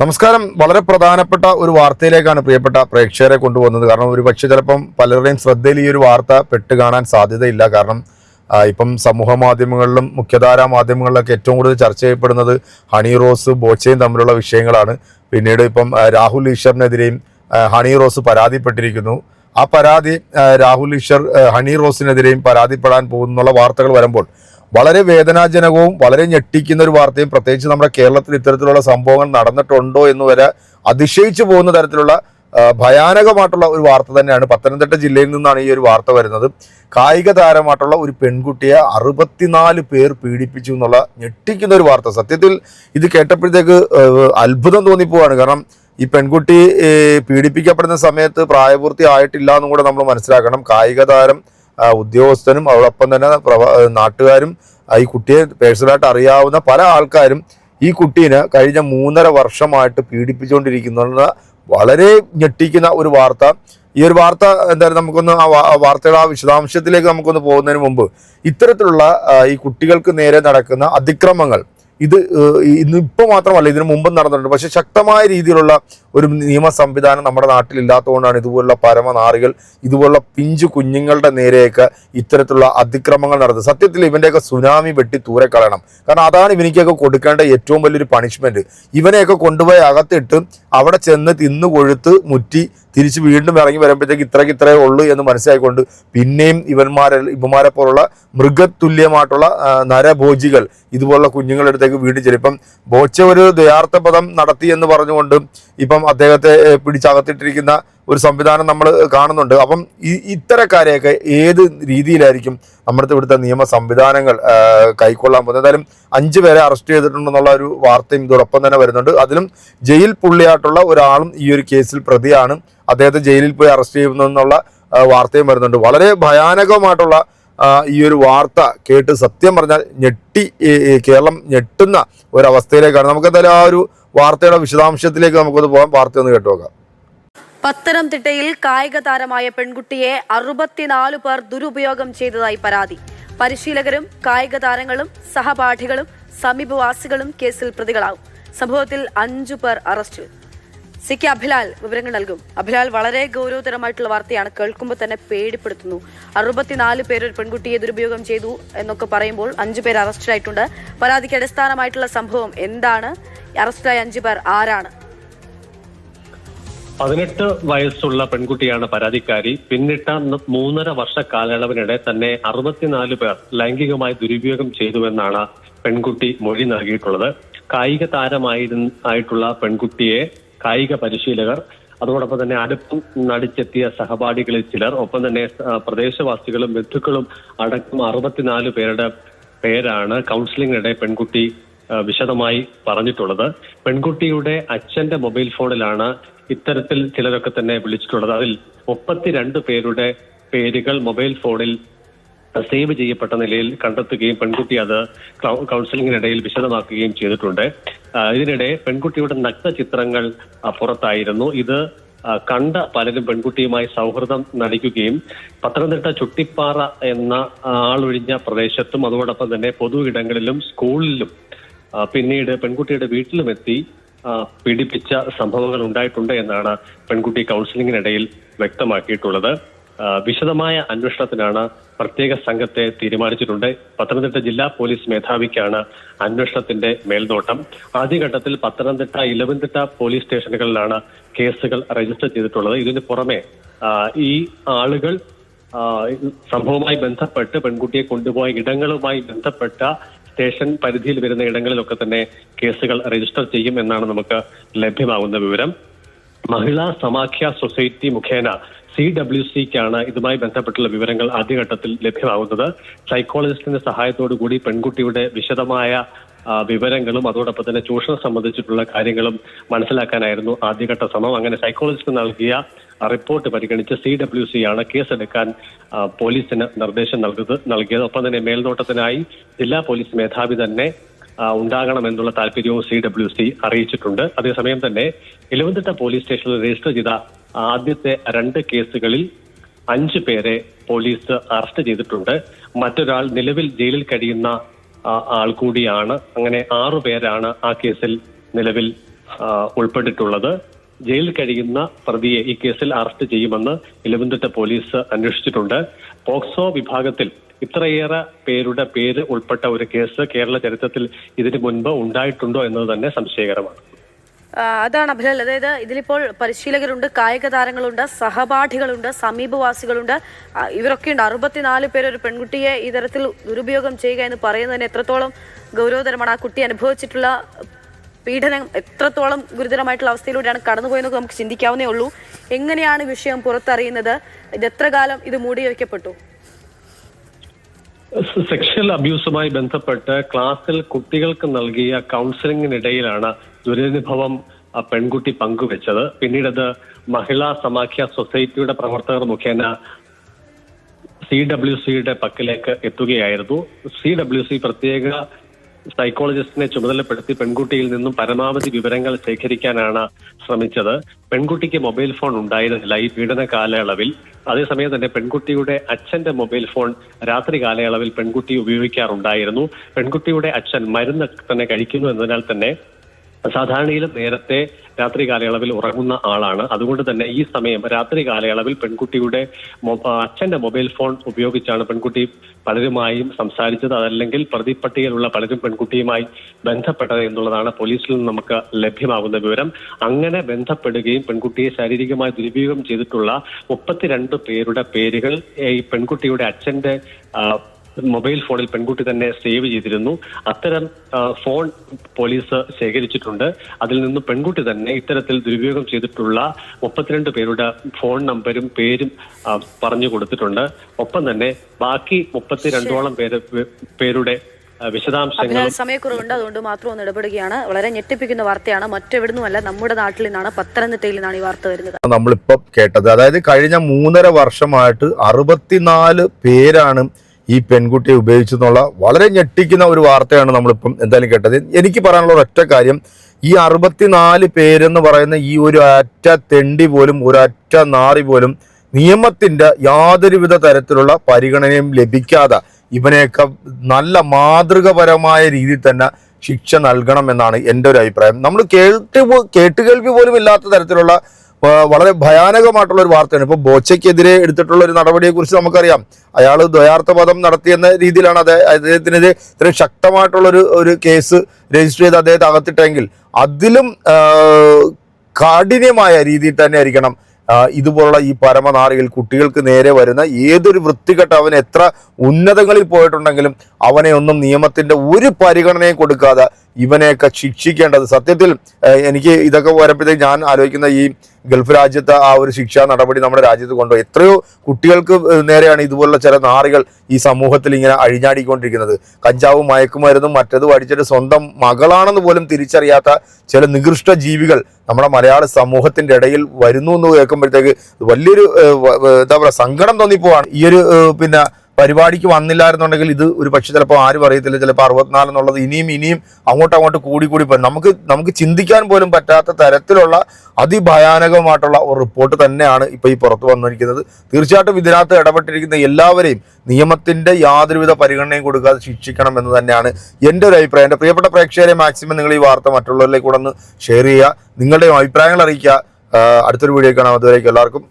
നമസ്കാരം. വളരെ പ്രധാനപ്പെട്ട ഒരു വാർത്തയിലേക്കാണ് പ്രിയപ്പെട്ട പ്രേക്ഷകരെ കൊണ്ടുപോകുന്നത് കാരണം ഒരു പക്ഷേ ചിലപ്പം പലരുടെയും ശ്രദ്ധയിൽ ഈ ഒരു വാർത്ത പെട്ട് കാണാൻ സാധ്യതയില്ല. കാരണം ഇപ്പം സമൂഹ മാധ്യമങ്ങളിലും മുഖ്യധാരാ മാധ്യമങ്ങളിലൊക്കെ ഏറ്റവും കൂടുതൽ ചർച്ച ചെയ്യപ്പെടുന്നത് ഹണി റോസ് ബോച്ചയും തമ്മിലുള്ള വിഷയങ്ങളാണ്. പിന്നീട് ഇപ്പം രാഹുൽ ഈശ്വറിനെതിരെയും ഹണി റോസ് പരാതിപ്പെട്ടിരിക്കുന്നു. ആ പരാതി രാഹുൽ ഈശ്വർ ഹണി റോസിനെതിരെയും പരാതിപ്പെടാൻ പോകുന്നുള്ള വാർത്തകൾ വരുമ്പോൾ വളരെ വേദനാജനകവും വളരെ ഞെട്ടിക്കുന്ന ഒരു വാർത്തയും പ്രത്യേകിച്ച് നമ്മുടെ കേരളത്തിൽ ഇത്തരത്തിലുള്ള സംഭവങ്ങൾ നടന്നിട്ടുണ്ടോ എന്ന് വരെ അതിശയിച്ചു പോകുന്ന തരത്തിലുള്ള ഭയാനകമായിട്ടുള്ള ഒരു വാർത്ത തന്നെയാണ്. പത്തനംതിട്ട ജില്ലയിൽ നിന്നാണ് ഈ ഒരു വാർത്ത വരുന്നത്. കായിക താരമായിട്ടുള്ള ഒരു പെൺകുട്ടിയെ അറുപത്തിനാല് പേർ പീഡിപ്പിച്ചു എന്നുള്ള ഞെട്ടിക്കുന്ന ഒരു വാർത്ത. സത്യത്തിൽ ഇത് കേട്ടപ്പോഴത്തേക്ക് അത്ഭുതം തോന്നിപ്പോവാണ്. കാരണം ഈ പെൺകുട്ടി പീഡിപ്പിക്കപ്പെടുന്ന സമയത്ത് പ്രായപൂർത്തി ആയിട്ടില്ല എന്നും കൂടെ നമ്മൾ മനസ്സിലാക്കണം. കായിക താരം ഉദ്യോഗസ്ഥനും അതോടൊപ്പം തന്നെ നാട്ടുകാരും ഈ കുട്ടിയെ പേഴ്സണലായിട്ട് അറിയാവുന്ന പല ആൾക്കാരും ഈ കുട്ടീനെ കഴിഞ്ഞ മൂന്നര വർഷമായിട്ട് പീഡിപ്പിച്ചുകൊണ്ടിരിക്കുന്ന വളരെ ഞെട്ടിക്കുന്ന ഒരു വാർത്ത. ഈ ഒരു വാർത്ത എന്തായാലും നമുക്കൊന്ന് ആ വാർത്തയുടെ ആ വിശദാംശത്തിലേക്ക് നമുക്കൊന്ന് പോകുന്നതിന് മുമ്പ് ഇത്തരത്തിലുള്ള ഈ കുട്ടികൾക്ക് നേരെ നടക്കുന്ന അതിക്രമങ്ങൾ ഇത് ഇന്ന് ഇപ്പോൾ മാത്രമല്ല ഇതിനു മുമ്പ് നടന്നിട്ടുണ്ട്. പക്ഷേ ശക്തമായ രീതിയിലുള്ള ഒരു നിയമ സംവിധാനം നമ്മുടെ നാട്ടിൽ ഇല്ലാത്തതുകൊണ്ടാണ് ഇതുപോലുള്ള പരമനാറികൾ ഇതുപോലുള്ള പിഞ്ചു കുഞ്ഞുങ്ങളുടെ നേരെയൊക്കെ ഇത്തരത്തിലുള്ള അതിക്രമങ്ങൾ നടത്തുന്നത്. സത്യത്തിൽ ഇവന്റെയൊക്കെ സുനാമി വെട്ടി തൂരെ കളയണം കാരണം അതാണ് ഇവനിക്കൊക്കെ കൊടുക്കേണ്ട ഏറ്റവും വലിയൊരു പണിഷ്മെന്റ് ഇവനെയൊക്കെ കൊണ്ടുപോയി അകത്തിട്ട് അവിടെ ചെന്ന് തിന്നു കൊഴുത്ത് മുറ്റി തിരിച്ച് വീണ്ടും ഇറങ്ങി വരുമ്പോഴത്തേക്ക് ഇത്രയ്ക്ക് ഇത്രയേ ഉള്ളൂ എന്ന് മനസ്സിലായിക്കൊണ്ട് പിന്നെയും ഇവന്മാരെ ഇവന്മാരെ പോലുള്ള മൃഗതുല്യമായിട്ടുള്ള നരഭോജികൾ ഇതുപോലുള്ള കുഞ്ഞുങ്ങളുടെ അടുത്തേക്ക് വീണ്ടും ചെല്ലും. ഇപ്പം ബോച്ച ഒരു ദയാർത്ഥ പദം നടത്തി എന്ന് പറഞ്ഞുകൊണ്ട് ഇപ്പം അദ്ദേഹത്തെ പിടിച്ചകത്തിട്ടിരിക്കുന്ന ഒരു സംവിധാനം നമ്മൾ കാണുന്നുണ്ട്. അപ്പം ഈ ഇത്തരക്കാരെയൊക്കെ ഏത് രീതിയിലായിരിക്കും നമ്മുടെ ഇവിടുത്തെ നിയമ സംവിധാനങ്ങൾ കൈക്കൊള്ളാൻ പോകുന്നത്? എന്തായാലും അഞ്ച് പേരെ അറസ്റ്റ് ചെയ്തിട്ടുണ്ടെന്നുള്ള ഒരു വാർത്തയും ഇതോടൊപ്പം തന്നെ വരുന്നുണ്ട്. അതിലും ജയിൽ പുള്ളിയായിട്ടുള്ള ഒരാളും ഈ ഒരു കേസിൽ പ്രതിയാണ്. അദ്ദേഹത്തെ ജയിലിൽ പോയി അറസ്റ്റ് ചെയ്യുന്നു എന്നുള്ള വാർത്തയും വരുന്നുണ്ട്. വളരെ ഭയാനകമായിട്ടുള്ള ഈ ഒരു വാർത്ത കേട്ട് സത്യം പറഞ്ഞാൽ ഞെട്ടി കേരളം ഞെട്ടുന്ന ഒരവസ്ഥയിലേക്കാണ്. നമുക്ക് എന്തായാലും ആ ഒരു വാർത്തയുടെ വിശദാംശത്തിലേക്ക് നമുക്കൊന്ന് പോകാം. വാർത്ത ഒന്ന് കേട്ടു നോക്കാം പത്തനംതിട്ടയിൽ കായിക താരമായ പെൺകുട്ടിയെ അറുപത്തിനാല് പേർ ദുരുപയോഗം ചെയ്തതായി പരാതി. പരിശീലകരും കായിക താരങ്ങളും സഹപാഠികളും സമീപവാസികളും കേസിൽ പ്രതികളാവും. സംഭവത്തിൽ അഞ്ചു പേർ അറസ്റ്റിൽ. സി കെ അഭിലാൽ വിവരങ്ങൾ നൽകും. അഭിലാൽ വളരെ ഗൗരവതരമായിട്ടുള്ള വാർത്തയാണ് കേൾക്കുമ്പോൾ തന്നെ പേടിപ്പെടുത്തുന്നു. അറുപത്തിനാല് പേർ ഒരു പെൺകുട്ടിയെ ദുരുപയോഗം ചെയ്തു എന്നൊക്കെ പറയുമ്പോൾ അഞ്ചു പേർ അറസ്റ്റിലായിട്ടുണ്ട്. പരാതിക്ക് അടിസ്ഥാനമായിട്ടുള്ള സംഭവം എന്താണ്? അറസ്റ്റിലായ അഞ്ചു പേർ ആരാണ്? പതിനെട്ട് വയസ്സുള്ള പെൺകുട്ടിയാണ് പരാതിക്കാരി. പിന്നിട്ട മൂന്നര വർഷ കാലയളവിനിടെ തന്നെ അറുപത്തിനാല് പേർ ലൈംഗികമായി ദുരുപയോഗം ചെയ്തുവെന്നാണ് പെൺകുട്ടി മൊഴി നൽകിയിട്ടുള്ളത്. കായിക താരമായിരുന്ന ആയിട്ടുള്ള പെൺകുട്ടിയെ കായിക പരിശീലകർ അതോടൊപ്പം തന്നെ അടുപ്പം നടിച്ചെത്തിയ സഹപാഠികളിൽ ചിലർ ഒപ്പം തന്നെ പ്രദേശവാസികളും ബന്ധുക്കളും അടക്കം അറുപത്തിനാല് പേരുടെ പേരാണ് കൗൺസിലിംഗിനിടെ പെൺകുട്ടി വിശദമായി പറഞ്ഞിട്ടുള്ളത്. പെൺകുട്ടിയുടെ അച്ഛന്റെ മൊബൈൽ ഫോണിലാണ് ഇത്തരത്തിൽ ചിലരൊക്കെ തന്നെ വിളിച്ചിട്ടുള്ളത്. അതിൽ മുപ്പത്തിരണ്ട് പേരുടെ പേരുകൾ മൊബൈൽ ഫോണിൽ സേവ് ചെയ്യപ്പെട്ട നിലയിൽ കണ്ടെത്തുകയും പെൺകുട്ടി അത് കൗൺസിലിംഗിനിടയിൽ വിശദമാക്കുകയും ചെയ്തിട്ടുണ്ട്. ഇതിനിടെ പെൺകുട്ടിയുടെ നഗ്ന ചിത്രങ്ങൾ പുറത്തായിരുന്നു. ഇത് കണ്ട പലരും പെൺകുട്ടിയുമായി സൗഹൃദം നടിക്കുകയും പത്തനംതിട്ട ചുട്ടിപ്പാറ എന്ന ആളൊഴിഞ്ഞ പ്രദേശത്തും അതോടൊപ്പം തന്നെ പൊതു ഇടങ്ങളിലും സ്കൂളിലും പിന്നീട് പെൺകുട്ടിയുടെ വീട്ടിലുമെത്തി പീഡിപ്പിച്ച സംഭവങ്ങൾ ഉണ്ടായിട്ടുണ്ട് എന്നാണ് പെൺകുട്ടി കൗൺസിലിംഗിനിടയിൽ വ്യക്തമാക്കിയിട്ടുള്ളത്. വിശദമായ അന്വേഷണത്തിനാണ് പ്രത്യേക സംഘത്തെ തീരുമാനിച്ചിട്ടുണ്ട്. പത്തനംതിട്ട ജില്ലാ പോലീസ് മേധാവിക്കാണ് അന്വേഷണത്തിന്റെ മേൽനോട്ടം. ആദ്യഘട്ടത്തിൽ പത്തനംതിട്ട ഇലവൻതിട്ട പോലീസ് സ്റ്റേഷനുകളിലാണ് കേസുകൾ രജിസ്റ്റർ ചെയ്തിട്ടുള്ളത്. ഇതിന് പുറമെ ഈ ആളുകൾ സംഭവവുമായി ബന്ധപ്പെട്ട് പെൺകുട്ടിയെ കൊണ്ടുപോയ ഇടങ്ങളുമായി ബന്ധപ്പെട്ട സ്റ്റേഷൻ പരിധിയിൽ വരുന്ന ഇടങ്ങളിലൊക്കെ തന്നെ കേസുകൾ രജിസ്റ്റർ ചെയ്യും എന്നാണ് നമുക്ക് ലഭ്യമാകുന്ന വിവരം. മഹിളാ സമാഖ്യ സൊസൈറ്റി മുഖേന സി ഡബ്ല്യു സിക്കാണ് ഇതുമായി ബന്ധപ്പെട്ടുള്ള വിവരങ്ങൾ ആദ്യഘട്ടത്തിൽ ലഭ്യമാകുന്നത്. സൈക്കോളജിസ്റ്റിന്റെ സഹായത്തോടു കൂടി പെൺകുട്ടിയുടെ വിശദമായ വിവരങ്ങളും അതോടൊപ്പം തന്നെ ചൂഷണം സംബന്ധിച്ചിട്ടുള്ള കാര്യങ്ങളും മനസ്സിലാക്കാനായിരുന്നു ആദ്യഘട്ട ശ്രമം. അങ്ങനെ സൈക്കോളജിസ്റ്റ് നൽകിയ റിപ്പോർട്ട് പരിഗണിച്ച് സി ഡബ്ല്യു സി ആണ് കേസെടുക്കാൻ പോലീസിന് നിർദ്ദേശം നൽകുന്നത് നൽകിയത്. ഒപ്പം തന്നെ മേൽനോട്ടത്തിനായി ജില്ലാ പോലീസ് മേധാവി തന്നെ ഉണ്ടാകണമെന്നുള്ള താല്പര്യവും സി ഡബ്ല്യു സി അറിയിച്ചിട്ടുണ്ട്. അതേസമയം തന്നെ ഇലവന്തിട്ട പോലീസ് സ്റ്റേഷനിൽ രജിസ്റ്റർ ചെയ്ത ആദ്യത്തെ രണ്ട് കേസുകളിൽ അഞ്ചു പേരെ പോലീസ് അറസ്റ്റ് ചെയ്തിട്ടുണ്ട്. മറ്റൊരാൾ നിലവിൽ ജയിലിൽ കഴിയുന്ന ആൾ കൂടിയാണ്. അങ്ങനെ ആറു പേരാണ് ആ കേസിൽ നിലവിൽ ഉൾപ്പെട്ടിട്ടുള്ളത്. ജയിലിൽ കഴിയുന്ന പ്രതിയെ ഈ കേസിൽ അറസ്റ്റ് ചെയ്യുമെന്ന് ഇലവന്തിട്ട പോലീസ് അന്വേഷിച്ചിട്ടുണ്ട്. പോക്സോ വിഭാഗത്തിൽ ഇത്രയേറെ പേരുടെ പേര് ഉൾപ്പെട്ട ഒരു കേസ് കേരള ചരിത്രത്തിൽ ഇതിനു മുൻപ് ഉണ്ടായിട്ടുണ്ടോ എന്നത് തന്നെ സംശയകരമാണ്. അതാണ് അഭിലാൽ അതായത് ഇതിലിപ്പോൾ പരിശീലകരുണ്ട് കായിക താരങ്ങളുണ്ട് സഹപാഠികളുണ്ട് സമീപവാസികളുണ്ട്. ഇവരൊക്കെ ഇവരൊക്കെയുണ്ട്. അറുപത്തിനാല് പേര് ഒരു പെൺകുട്ടിയെ ഈ തരത്തിൽ ദുരുപയോഗം ചെയ്യുക എന്ന് പറയുന്നതിന് എത്രത്തോളം ഗൗരവതരമാണ്. ആ കുട്ടി അനുഭവിച്ചിട്ടുള്ള പീഡനം എത്രത്തോളം ഗുരുതരമായിട്ടുള്ള അവസ്ഥയിലൂടെയാണ് കടന്നുപോയെന്നൊക്കെ നമുക്ക് ചിന്തിക്കാവുന്നേ ഉള്ളൂ. എങ്ങനെയാണ് വിഷയം പുറത്തറിയുന്നത്? ഇത് എത്ര കാലം ഇത് മൂടി വയ്ക്കപ്പെട്ടു? സെക്ഷൽ അബ്യൂസുമായി ബന്ധപ്പെട്ട് ക്ലാസ്സിൽ കുട്ടികൾക്ക് നൽകിയ കൗൺസിലിംഗിനിടയിലാണ് ദുരനുഭവം ആ പെൺകുട്ടി പങ്കുവെച്ചത്. പിന്നീട് അത് മഹിളാ സമാഖ്യ സൊസൈറ്റിയുടെ പ്രവർത്തകർ മുഖേന സി ഡബ്ല്യു സിയുടെ പക്കലേക്ക് എത്തുകയായിരുന്നു. സി ഡബ്ല്യു സി പ്രത്യേക സൈക്കോളജിസ്റ്റിനെ ചുമതലപ്പെടുത്തി പെൺകുട്ടിയിൽ നിന്നും പരമാവധി വിവരങ്ങൾ ശേഖരിക്കാനാണ് ശ്രമിച്ചത്. പെൺകുട്ടിക്ക് മൊബൈൽ ഫോൺ ഉണ്ടായിരുന്നില്ല ഈ പീഡന കാലയളവിൽ. അതേസമയം തന്നെ പെൺകുട്ടിയുടെ അച്ഛന്റെ മൊബൈൽ ഫോൺ രാത്രി കാലയളവിൽ പെൺകുട്ടി ഉപയോഗിക്കാറുണ്ടായിരുന്നു. പെൺകുട്ടിയുടെ അച്ഛൻ മരുന്ന് തന്നെ കഴിക്കുന്നു എന്നതിനാൽ തന്നെ സാധാരണയിലും നേരത്തെ രാത്രി കാലയളവിൽ ഉറങ്ങുന്ന ആളാണ്. അതുകൊണ്ട് തന്നെ ഈ സമയം രാത്രി കാലയളവിൽ പെൺകുട്ടിയുടെ അച്ഛന്റെ മൊബൈൽ ഫോൺ ഉപയോഗിച്ചാണ് പെൺകുട്ടി പലരുമായും സംസാരിച്ചത്. അതല്ലെങ്കിൽ പ്രതിപ്പട്ടികയിലുള്ള പലരും പെൺകുട്ടിയുമായി ബന്ധപ്പെട്ടത് എന്നുള്ളതാണ് പോലീസിൽ നിന്ന് നമുക്ക് ലഭ്യമാകുന്ന വിവരം. അങ്ങനെ ബന്ധപ്പെടുകയും പെൺകുട്ടിയെ ശാരീരികമായി ദുരുപയോഗം ചെയ്തിട്ടുള്ള മുപ്പത്തിരണ്ട് പേരുടെ പേരുകൾ ഈ പെൺകുട്ടിയുടെ അച്ഛന്റെ മൊബൈൽ ഫോണിൽ പെൺകുട്ടി തന്നെ സേവ് ചെയ്തിരുന്നു. അത്തരം ഫോൺ പോലീസ് ശേഖരിച്ചിട്ടുണ്ട്. അതിൽ നിന്ന് പെൺകുട്ടി തന്നെ ഇത്തരത്തിൽ ദുരുപയോഗം ചെയ്തിട്ടുള്ള മുപ്പത്തിരണ്ട് പേരുടെ ഫോൺ നമ്പരും പേരും പറഞ്ഞു കൊടുത്തിട്ടുണ്ട്. ഒപ്പം തന്നെ ബാക്കി മുപ്പത്തിരണ്ടോളം പേര് പേരുടെ വിശദാംശങ്ങൾ അതിനാൽ സമയക്കുറവുണ്ട്. അതുകൊണ്ട് മാത്രം ഒന്ന് ഇടപെടുകയാണ്. വളരെ ഞെട്ടിപ്പിക്കുന്ന വാർത്തയാണ്. മറ്റെവിടുന്നുമല്ല നമ്മുടെ നാട്ടിൽ നിന്നാണ് പത്തനംതിട്ടയിൽ നിന്നാണ് ഈ വാർത്ത വരുന്നത്. നമ്മളിപ്പോ കേട്ടത് അതായത് കഴിഞ്ഞ മൂന്നര വർഷമായിട്ട് അറുപത്തിനാല് പേരാണ് ഈ പെൺകുട്ടിയെ ഉപയോഗിച്ചു എന്നുള്ള വളരെ ഞെട്ടിക്കുന്ന ഒരു വാർത്തയാണ് നമ്മളിപ്പം എന്തായാലും കേട്ടത്. എനിക്ക് പറയാനുള്ള ഒരൊറ്റ കാര്യം ഈ അറുപത്തിനാല് പേരെന്ന് പറയുന്ന ഈ ഒരു അറ്റ തെണ്ടി പോലും ഒരറ്റ നാറി പോലും നിയമത്തിന്റെ യാതൊരുവിധ തരത്തിലുള്ള പരിഗണനയും ലഭിക്കാതെ ഇവനെയൊക്കെ നല്ല മാതൃകപരമായ രീതിയിൽ തന്നെ ശിക്ഷ നൽകണം എന്നാണ് എന്റെ ഒരു അഭിപ്രായം. നമ്മൾ കേട്ട് കേട്ടുകേൾവി പോലും ഇല്ലാത്ത തരത്തിലുള്ള വളരെ ഭയാനകമായിട്ടുള്ള ഒരു വാർത്തയാണ്. ഇപ്പൊ ബോച്ചയ്ക്കെതിരെ എടുത്തിട്ടുള്ള ഒരു നടപടിയെക്കുറിച്ച് നമുക്കറിയാം. അയാൾ ദ്വയാർത്ഥ പദം നടത്തിയെന്ന രീതിയിലാണ് അദ്ദേഹം അദ്ദേഹത്തിനെതിരെ ഇത്രയും ശക്തമായിട്ടുള്ള ഒരു കേസ് രജിസ്റ്റർ ചെയ്ത് അദ്ദേഹത്തെ അകത്തിട്ടെങ്കിൽ അതിലും കാഠിന്യമായ രീതിയിൽ തന്നെ ആയിരിക്കണം ഇതുപോലുള്ള ഈ പരമനാറികൾ കുട്ടികൾക്ക് നേരെ വരുന്ന ഏതൊരു വൃത്തികെട്ട അവൻ എത്ര ഉന്നതങ്ങളിൽ പോയിട്ടുണ്ടെങ്കിലും അവനെ ഒന്നും നിയമത്തിന്റെ ഒരു പരിഗണനയും കൊടുക്കാതെ ഇവനെയൊക്കെ ശിക്ഷിക്കേണ്ടത്. സത്യത്തിൽ എനിക്ക് ഇതൊക്കെ വരുമ്പോഴത്തേക്ക് ഞാൻ ആലോചിക്കുന്ന ഈ ഗൾഫ് രാജ്യത്തെ ആ ഒരു ശിക്ഷാ നടപടി നമ്മുടെ രാജ്യത്ത് കൊണ്ടുപോയി എത്രയോ കുട്ടികൾക്ക് നേരെയാണ് ഇതുപോലുള്ള ചില നാറികൾ ഈ സമൂഹത്തിൽ ഇങ്ങനെ അഴിഞ്ഞാടിക്കൊണ്ടിരിക്കുന്നത്. കഞ്ചാവും മയക്കുമരുന്നും മറ്റതും അടിച്ചിട്ട് സ്വന്തം മകളാണെന്ന് പോലും തിരിച്ചറിയാത്ത ചില നികൃഷ്ട ജീവികൾ നമ്മുടെ മലയാള സമൂഹത്തിന്റെ ഇടയിൽ വരുന്നു എന്ന് കേൾക്കുമ്പോഴത്തേക്ക് വലിയൊരു എന്താ പറയുക സങ്കടം തോന്നിപ്പോവാണ്. ഈ ഒരു പിന്നെ പരിപാടിക്ക് വന്നില്ലായിരുന്നുണ്ടെങ്കിൽ ഇത് ഒരു പക്ഷെ ചിലപ്പോൾ ആരും അറിയത്തില്ല ചിലപ്പോൾ അറുപത്തിനാല് എന്നുള്ളത് ഇനിയും ഇനിയും അങ്ങോട്ടും അങ്ങോട്ട് കൂടി കൂടി പോയി. നമുക്ക് നമുക്ക് ചിന്തിക്കാൻ പോലും പറ്റാത്ത തരത്തിലുള്ള അതിഭയാനകമായിട്ടുള്ള ഒരു റിപ്പോർട്ട് തന്നെയാണ് ഇപ്പൊ ഈ പുറത്തു വന്നിരിക്കുന്നത്. തീർച്ചയായിട്ടും ഇതിനകത്ത് ഇടപെട്ടിരിക്കുന്ന എല്ലാവരെയും നിയമത്തിന്റെ യാതൊരുവിധ പരിഗണനയും കൊടുക്കാതെ ശിക്ഷിക്കണം എന്ന് തന്നെയാണ് എന്റെ ഒരു അഭിപ്രായം. എന്റെ പ്രിയപ്പെട്ട പ്രേക്ഷകരെ മാക്സിമം നിങ്ങൾ ഈ വാർത്ത മറ്റുള്ളവരിലേക്ക് കൂടെ ഒന്ന് ഷെയർ ചെയ്യുക. നിങ്ങളുടെയും അഭിപ്രായങ്ങൾ അറിയിക്കുക. അടുത്തൊരു വീഡിയോ കാണാം. അതുവരേക്കും എല്ലാവർക്കും